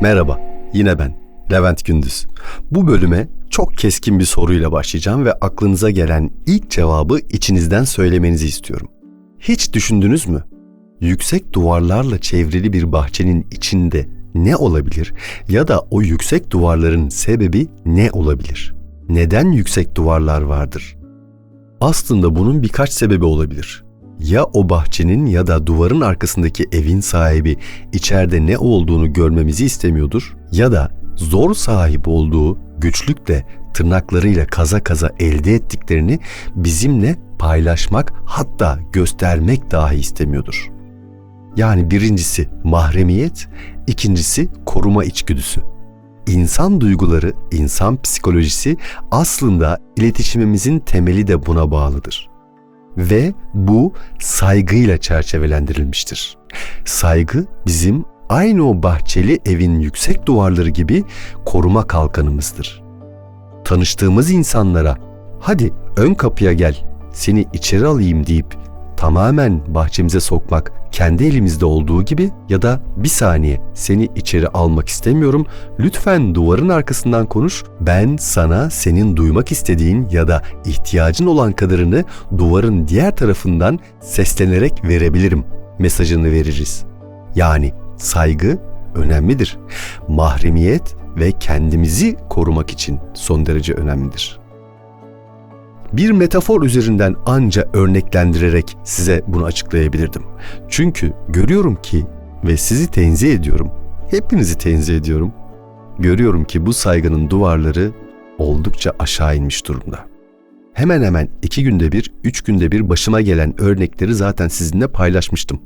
Merhaba, yine ben, Levent Gündüz. Bu bölüme çok keskin bir soruyla başlayacağım ve aklınıza gelen ilk cevabı içinizden söylemenizi istiyorum. Hiç düşündünüz mü? Yüksek duvarlarla çevrili bir bahçenin içinde ne olabilir ya da o yüksek duvarların sebebi ne olabilir? Neden yüksek duvarlar vardır? Aslında bunun birkaç sebebi olabilir. Ya o bahçenin ya da duvarın arkasındaki evin sahibi içeride ne olduğunu görmemizi istemiyordur ya da zor sahip olduğu güçlükle tırnaklarıyla kaza kaza elde ettiklerini bizimle paylaşmak hatta göstermek dahi istemiyordur. Yani birincisi mahremiyet, ikincisi koruma içgüdüsü. İnsan duyguları, insan psikolojisi aslında iletişimimizin temeli de buna bağlıdır. Ve bu saygıyla çerçevelendirilmiştir. Saygı bizim aynı o bahçeli evin yüksek duvarları gibi koruma kalkanımızdır. Tanıştığımız insanlara hadi ön kapıya gel seni içeri alayım deyip tamamen bahçemize sokmak kendi elimizde olduğu gibi ya da bir saniye seni içeri almak istemiyorum lütfen duvarın arkasından konuş ben sana senin duymak istediğin ya da ihtiyacın olan kadarını duvarın diğer tarafından seslenerek verebilirim mesajını veririz. Yani saygı önemlidir. Mahremiyet ve kendimizi korumak için son derece önemlidir. Bir metafor üzerinden anca örneklendirerek size bunu açıklayabilirdim. Çünkü görüyorum ki ve sizi tenzih ediyorum. Hepinizi tenzih ediyorum. Görüyorum ki bu saygının duvarları oldukça aşağı inmiş durumda. Hemen hemen iki günde bir, üç günde bir başıma gelen örnekleri zaten sizinle paylaşmıştım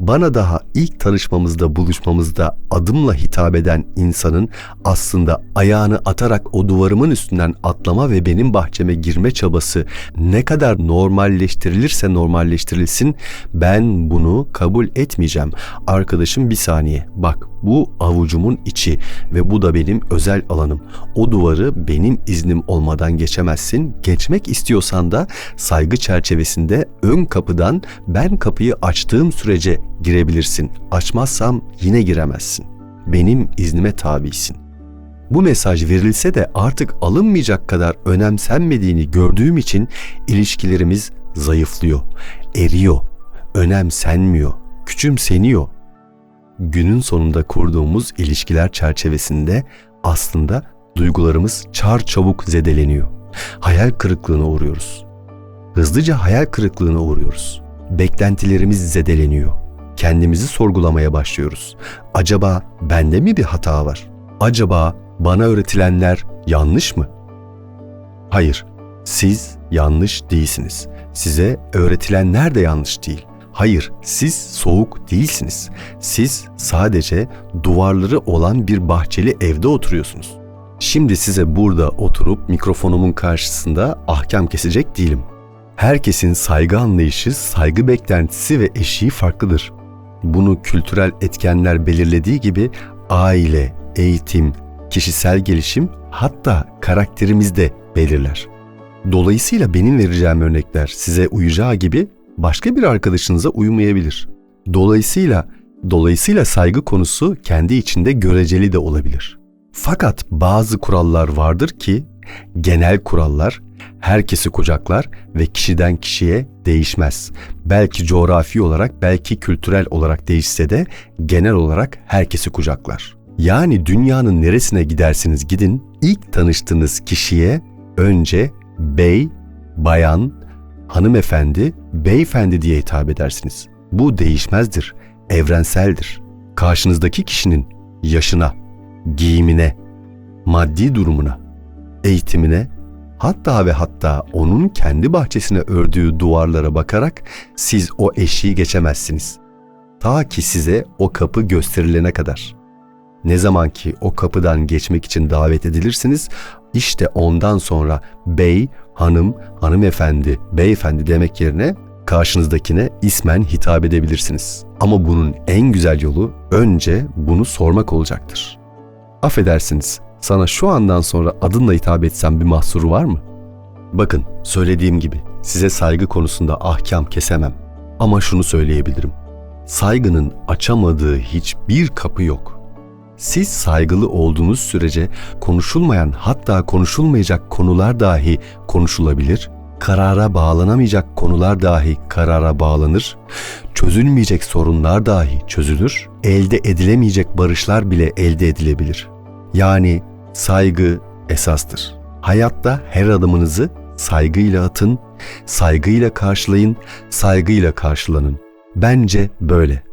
bana daha ilk tanışmamızda, buluşmamızda adımla hitap eden insanın aslında ayağını atarak o duvarımın üstünden atlama ve benim bahçeme girme çabası ne kadar normalleştirilirse normalleştirilsin ben bunu kabul etmeyeceğim. Arkadaşım bir saniye bak bu avucumun içi ve bu da benim özel alanım. O duvarı benim iznim olmadan geçemezsin. Geçmek istiyorsan da saygı çerçevesinde ön kapıdan ben kapıyı açtığım sürece girebilirsin. Açmazsam yine giremezsin. Benim iznime tabisin. Bu mesaj verilse de artık alınmayacak kadar önemsenmediğini gördüğüm için ilişkilerimiz zayıflıyor, eriyor, önemsenmiyor, küçümseniyor. Günün sonunda kurduğumuz ilişkiler çerçevesinde aslında duygularımız çar çabuk zedeleniyor. Hayal kırıklığına uğruyoruz. Hızlıca hayal kırıklığına uğruyoruz. Beklentilerimiz zedeleniyor kendimizi sorgulamaya başlıyoruz. Acaba bende mi bir hata var? Acaba bana öğretilenler yanlış mı? Hayır, siz yanlış değilsiniz. Size öğretilenler de yanlış değil. Hayır, siz soğuk değilsiniz. Siz sadece duvarları olan bir bahçeli evde oturuyorsunuz. Şimdi size burada oturup mikrofonumun karşısında ahkam kesecek değilim. Herkesin saygı anlayışı, saygı beklentisi ve eşiği farklıdır. Bunu kültürel etkenler belirlediği gibi aile, eğitim, kişisel gelişim hatta karakterimiz de belirler. Dolayısıyla benim vereceğim örnekler size uyacağı gibi başka bir arkadaşınıza uymayabilir. Dolayısıyla dolayısıyla saygı konusu kendi içinde göreceli de olabilir. Fakat bazı kurallar vardır ki genel kurallar herkesi kucaklar ve kişiden kişiye değişmez. Belki coğrafi olarak, belki kültürel olarak değişse de genel olarak herkesi kucaklar. Yani dünyanın neresine gidersiniz gidin, ilk tanıştığınız kişiye önce bey, bayan, hanımefendi, beyefendi diye hitap edersiniz. Bu değişmezdir, evrenseldir. Karşınızdaki kişinin yaşına, giyimine, maddi durumuna, eğitimine Hatta ve hatta onun kendi bahçesine ördüğü duvarlara bakarak siz o eşiği geçemezsiniz. Ta ki size o kapı gösterilene kadar. Ne zaman ki o kapıdan geçmek için davet edilirsiniz, işte ondan sonra bey, hanım, hanımefendi, beyefendi demek yerine karşınızdakine ismen hitap edebilirsiniz. Ama bunun en güzel yolu önce bunu sormak olacaktır. Affedersiniz, sana şu andan sonra adınla hitap etsem bir mahsuru var mı? Bakın, söylediğim gibi size saygı konusunda ahkam kesemem. Ama şunu söyleyebilirim. Saygının açamadığı hiçbir kapı yok. Siz saygılı olduğunuz sürece konuşulmayan hatta konuşulmayacak konular dahi konuşulabilir, karara bağlanamayacak konular dahi karara bağlanır, çözülmeyecek sorunlar dahi çözülür, elde edilemeyecek barışlar bile elde edilebilir. Yani saygı esastır. Hayatta her adımınızı saygıyla atın, saygıyla karşılayın, saygıyla karşılanın. Bence böyle.